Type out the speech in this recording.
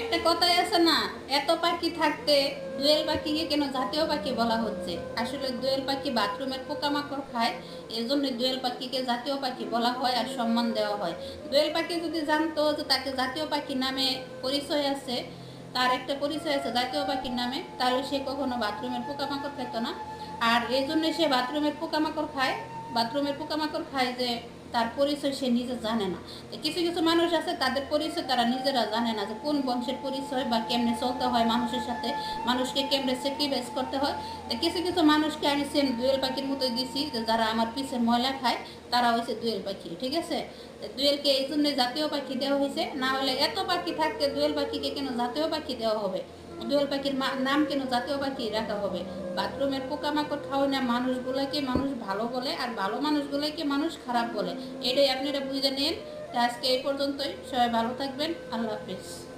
একটা কথাই আছে না, এত পাখি থাকতে দোয়েল পাখিকে কেন জাতীয় পাখি বলা হচ্ছে? আসলে দোয়েল পাখি বাথরুমের পোকামাকড় খায় এই জন্য দোয়েল পাখিকে জাতীয় পাখি বলা হয় আর সম্মান দেওয়া হয়। দোয়েল পাখি যদি জানতো যে তাকে জাতীয় পাখি নামে পরিচয় আছে, তার একটা পরিচয় আছে জাতীয় পাখির নামে, তাহলে সে কখনো বাথরুমের পোকামাকড় খেত না। আর এই জন্য সে বাথরুমের পোকামাকড় খায় বাথরুমের পোকামাকড় খায় যে তার পরিচয় সে নিজে জানে না। কিছু কিছু মানুষ আছে, তাদের পরিচয় তারা নিজেরা জানে না যে কোন বংশের পরিচয় বা কেমনে চলতে হয় মানুষের সাথে, মানুষকে কেমনে স্যাক্রিফাইস করতে হয়। তো কিছু কিছু মানুষকে আমি সেম দুয়েল পাখির মতোই দিছি যে যারা আমার পিছের ময়লা খায়, তারা হয়েছে দুয়েল পাখি, ঠিক আছে? দুয়েলকে এই জন্য জাতীয় পাখি দেওয়া হয়েছে না হলে এত পাখি থাকতে দুয়েল পাখিকে কেন জাতীয় পাখি দেওয়া হবে? দোয়েল পাখির নাম কেন জাতীয় পাখি রাখা হবে? বাথরুমের পোকামাকড় খাওয়ায় না মানুষগুলোকে মানুষ ভালো বলে আর ভালো মানুষগুলোকে মানুষ খারাপ বলে। এটাই আপনারা বুঝে নেন। আজকে এই পর্যন্তই। সবাই ভালো থাকবেন। আল্লাহ হাফিজ।